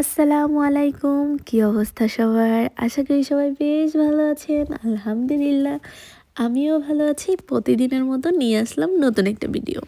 আসসালামু আলাইকুম। কি অবস্থা সবার? আশা করি সবাই বেশ ভালো আছেন। আলহামদুলিল্লাহ, আমিও ভালো আছি। প্রতিদিনের মতো নিয়ে আসলাম নতুন একটা ভিডিও।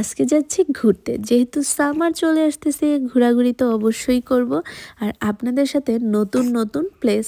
আজকে যাচ্ছি ঘুরতে। যেহেতু সামার চলে আসতেছে ঘোরাঘুরি তো অবশ্যই করব। আর আপনাদের সাথে নতুন নতুন প্লেস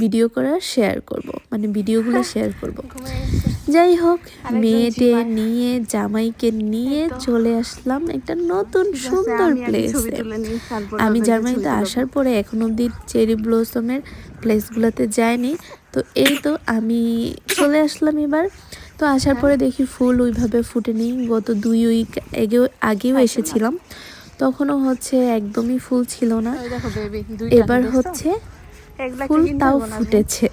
ভিডিও করা শেয়ার করব। মানে ভিডিওগুলো শেয়ার করব। যাই হোক মেয়েটে নিয়ে জামাইকে নিয়ে চলে আসলাম একটা নতুন সুন্দর প্লেসে আমি জার্মানিতে আসার পরে এখন অবধি চেরি ব্লসমের প্লেসগুলোতে যাইনি। তো এই তো আমি চলে আসলাম এবার। তো আসার পরে দেখি ফুল ওইভাবে ফুটেনি। গত দুই উইক আগেও আগেও এসেছিলাম। তখনও হচ্ছে একদমই ফুল ছিল না। এবার হচ্ছে ফুল তাও ফুটেছে।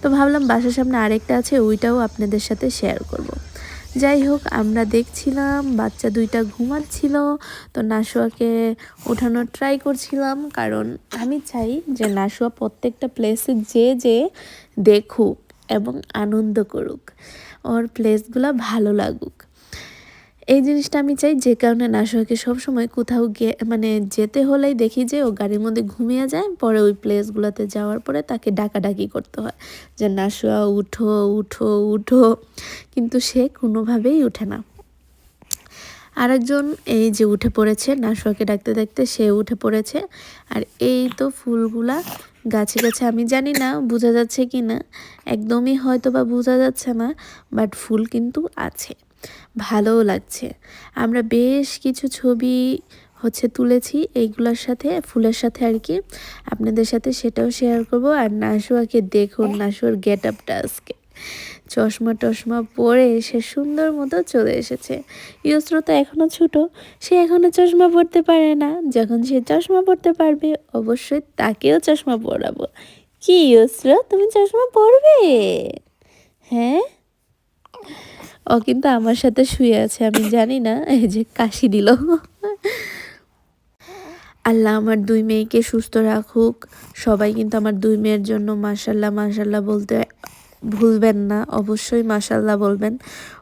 তো ভাবলাম বাসার সামনে আরেকটা আছে ওইটাও আপনাদের সাথে শেয়ার করব। যাই হোক আমরা দেখছিলাম বাচ্চা দুইটা ঘুমাচ্ছিল। তো নাসুয়াকে ওঠানোর ট্রাই করছিলাম কারণ আমি চাই যে নাসুয়া প্রত্যেকটা প্লেসে যে যে দেখুক এবং আনন্দ করুক। ওর প্লেসগুলো ভালো লাগুক। এই জিনিসটা আমি চাই যে কারণে নাসুয়াকে সবসময় কোথাও গিয়ে মানে যেতে হলেই দেখি যে ও গাড়ির মধ্যে ঘুমিয়ে যায়, পরে ওই প্লেসগুলোতে যাওয়ার পরে তাকে ডাকাডাকি করতে হয়। যে নাসুয়া উঠো উঠো উঠো। কিন্তু সে কোনোভাবেই উঠে না। আরেকজন এই যে উঠে পড়েছে, নাসুয়াকে ডাকতে ডাকতে সে উঠে পড়েছে। আর এই তো ফুলগুলা গাছে গাছে আমি জানি না, বোঝা যাচ্ছে কি না। একদমই হয়তো বা বোঝা যাচ্ছে না বাট ফুল কিন্তু আছে। ভালোও লাগছে। আমরা বেশ কিছু ছবি হচ্ছে তুলেছি, এইগুলোর সাথে, ফুলের সাথে আর কি। আপনাদের সাথে সেটাও শেয়ার করব। আর নাসুয়াকে দেখুন, নাসুয়ার গেট আপটা আজকে। চশমা টশমা পরে সে সুন্দর মতো চলে এসেছে। ইয়স্র তো এখনও ছোট, সে এখনও চশমা পরতে পারে না। যখন সে চশমা পরতে পারবে, অবশ্যই তাকেও চশমা পরাবো। কি ইয়স্র, তুমি চশমা পরবে? হ্যাঁ? ও কিন্তু আমার সাথে শুয়ে আছে, আমি জানি না, এই যে কাশি দিল। আল্লাহ আমার দুই মেয়েকে সুস্থ রাখুক। সবাই কিন্তু আমার দুই মেয়ের জন্য মাশাল্লাহ মাশাল্লাহ বলতে ভুলবেন না, অবশ্যই মাশাল্লাহ বলবেন।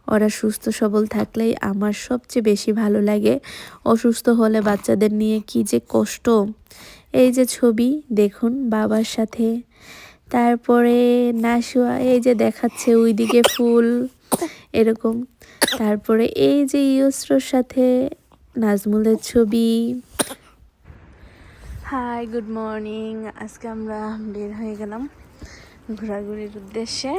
ওরা সুস্থ সবল থাকলেই আমার সবচেয়ে বেশি ভালো লাগে। অসুস্থ হলে বাচ্চাদের নিয়ে কি যে কষ্ট। এই যে ছবি, দেখুন বাবার সাথে। তারপরে নাশুয়া এই যে দেখাচ্ছে ওইদিকে ফুল, এরকম। তারপরে এই যে ইয়স্রর সাথে নাজমুলের ছবি। হাই গুড মর্নিং আজকে আমরা বের হয়ে গেলাম। ঘোরাঘুরির উদ্দেশ্যে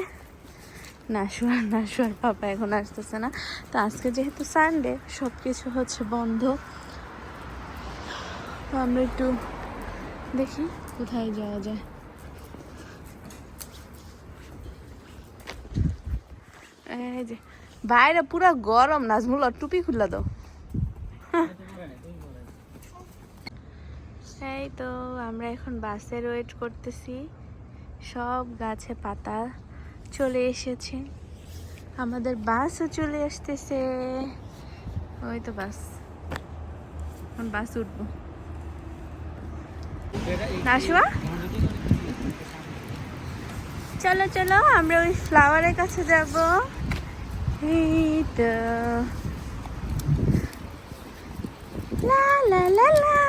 নাশুয়ার নাশুয়ার পাপা এখন আসতেছে না। তো আজকে যেহেতু সানডে সব কিছু হচ্ছে বন্ধ। তো আমরা একটু দেখি কোথায় যাওয়া যায়। এই যে, বাইরে পুরো গরম, নাজমুল টুপি খুললা দাও এই তো, আমরা এখন বাসের ওয়েট করতেছি। সব গাছে পাতা চলে এসেছে। আমাদের বাসও চলে আসতেছে। ওই তো বাস। এখন বাস উঠবো। চলো চলো, আমরা ওই ফ্লাওয়ারের কাছে যাব। লা লা লা লা।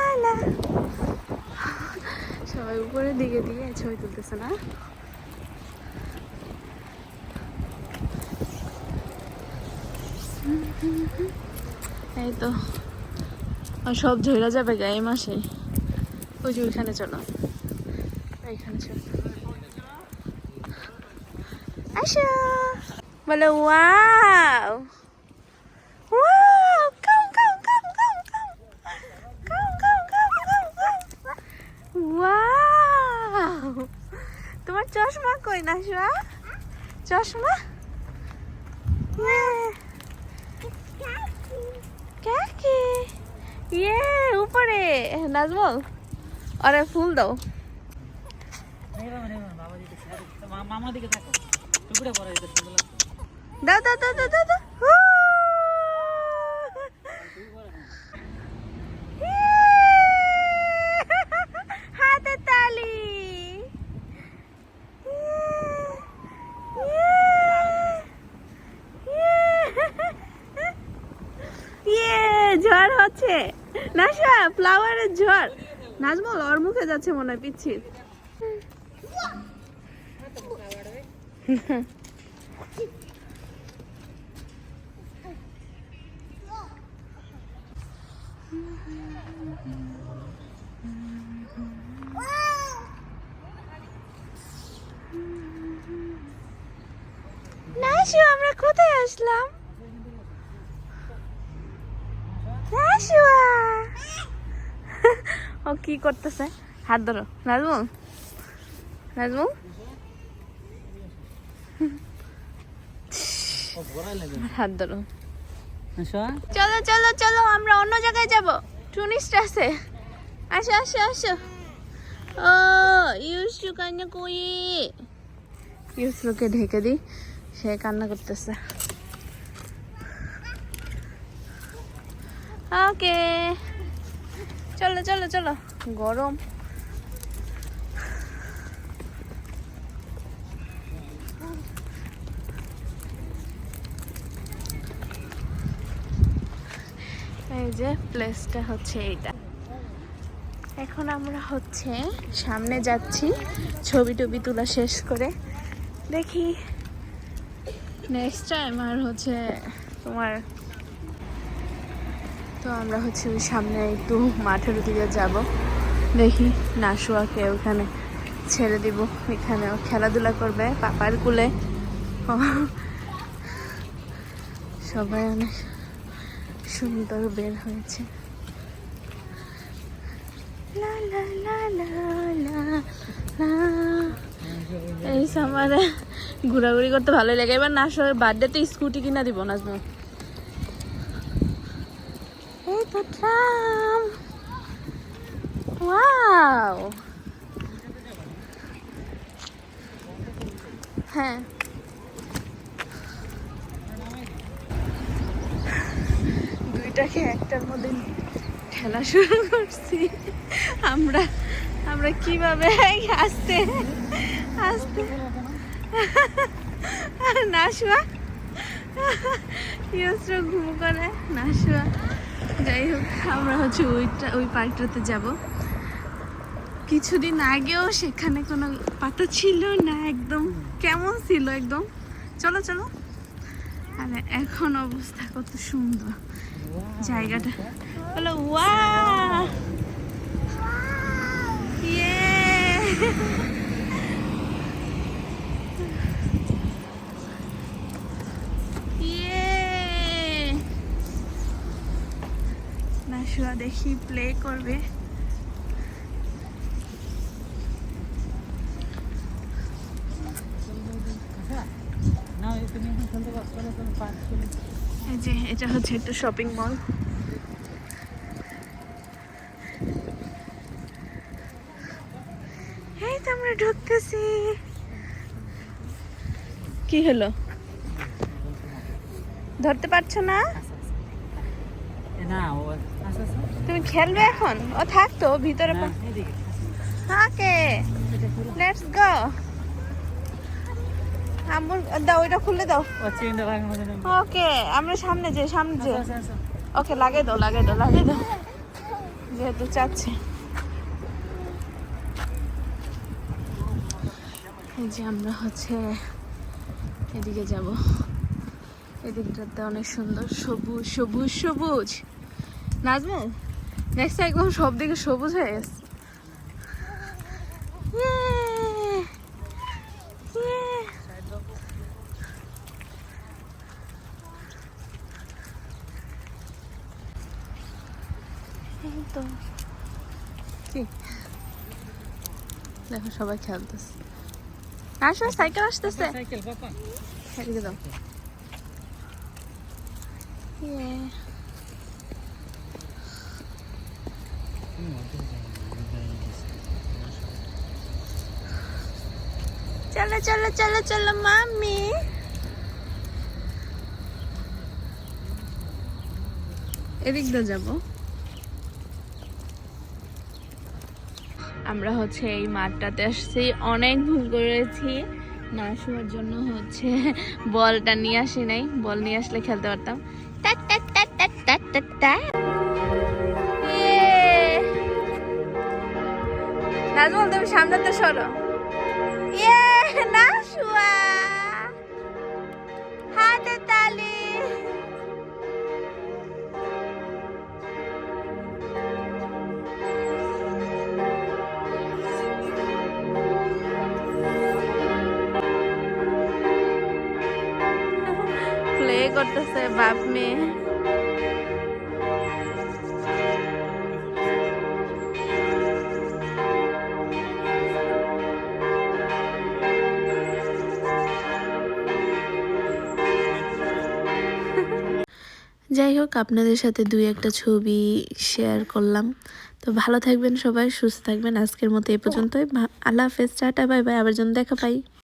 সবাই উপরের দিকে দিয়ে ছবি তুলতেছে না? এই তো। আর সব ঝরা যাবে গা এই মাসে। ওই যে ওইখানে চলো। এইখানে চলো। আসো বলে, ওয়াও! আমার চশমা কই না শোয়া চশমা? ইয়ে। কাকি ইয়ে উপরে। নাজমল আরে ফুল দাও দাও দাও দাও দাও দাও। ঝড় নাজমল ওর মুখে যাচ্ছে মনে হয় পিচ্ছি নাশু আমরা কোথায় আসলাম? নাশুয়া ও কি করতেছে? হাত ধরো। নাজমু? নাজমু? হাত ধরো। আসো চলো চলো চলো আমরা অন্য জায়গায় যাব। টুরিস্ট আছে। আসো আসো আসো। ও ইউসু কান্না কই ইউসুকে ঢেকে দিই। সে কান্না করতেছে। ওকে। চলো চলো চলো। গরম। এই যে প্লেসটা হচ্ছে এইটা। এখন আমরা হচ্ছে সামনে যাচ্ছি, ছবি টবি তোলা শেষ করে। দেখি। নেক্সট টাইম আর হচ্ছে তোমার তো আমরা হচ্ছে ওই সামনে একটু মাঠের দিকে যাব। দেখি নাশুয়াকে ওখানে ছেড়ে দিব। এখানে খেলাধুলা করবে পাপার কুলে। সবাই অনেক সুন্দর বের হয়েছে। এই সামারে ঘোরাঘুরি করতে ভালোই লাগে। এবার না বার্থডেতে স্কুটি কিনা দিব নাজমু? এই তো ট্রাম ওয়াও হ্যাঁ দুইটাকে একটার মধ্যে খেলা শুরু করছি। আমরা আমরা কীভাবে আসতে আসতে? নাশুয়া ইয়স্র ঘুম করে নাশুয়া যাই হোক, আমরা হচ্ছে ওইটা ওই পার্কটাতে যাব। কিছুদিন আগেও সেখানে কোনো পাতা ছিল না, একদম কেমন ছিল একদম। চলো চলো। আর, এখন অবস্থা কত সুন্দর। জায়গাটা। বলো ওয়া ইয়ে ইয়ে নাশুয়া দেখি প্লে করবে। এটা হচ্ছে একটা শপিং মল এই তো আমরা ঢুকতেছি। কি হলো? ধরতে পারছ না? তুমি খেলবে এখন? ও থাকতো ভিতরে থাকে। লেটস গো আমুর দাও ওইটা খুলে দাও। ওকে আমরা সামনে যে সামনে যে। আচ্ছা আচ্ছা ওকে লাগে দাও লাগে দাও লাগে দাও। যেহেতু চাচ্ছে। এই যে আমরা হচ্ছে এদিকে যাব। এদিকটাতে অনেক সুন্দর সবুজ সবুজ সবুজ। নাজমু নেক্সট একদম সব দিকে সবুজ হয়ে গেছে। তো কি? দেখো সবাই খেলতেছে। আসো সাইকেল আসতেছে। সাইকেল দাও। ইয়ে চলো চলো চলো চলো, মাম্মি। এদিক দিয়ে যাব। আমরা হচ্ছে এই মাঠটাতে আসছি। অনেক ভুল করেছি। না, শোয়ার জন্য হচ্ছে বলটা নিয়ে আসি নাই। বল নিয়ে আসলে খেলতে পারতাম। টা টা টা টা টা টা টা। নাজমুল তুমি সামনে তো সরো। ইয়ে না শুয়া হাতে তালি। প্লে করতেছে বাপ যাই হোক, আপনাদের সাথে দুই একটা ছবি শেয়ার করলাম। তো ভালো থাকবেন সবাই, সুস্থ থাকবেন। আজকের মতো এই পর্যন্তই। আল্লাহ হাফেজ, টাটা, বাই বাই। আবার যেন দেখা পাই।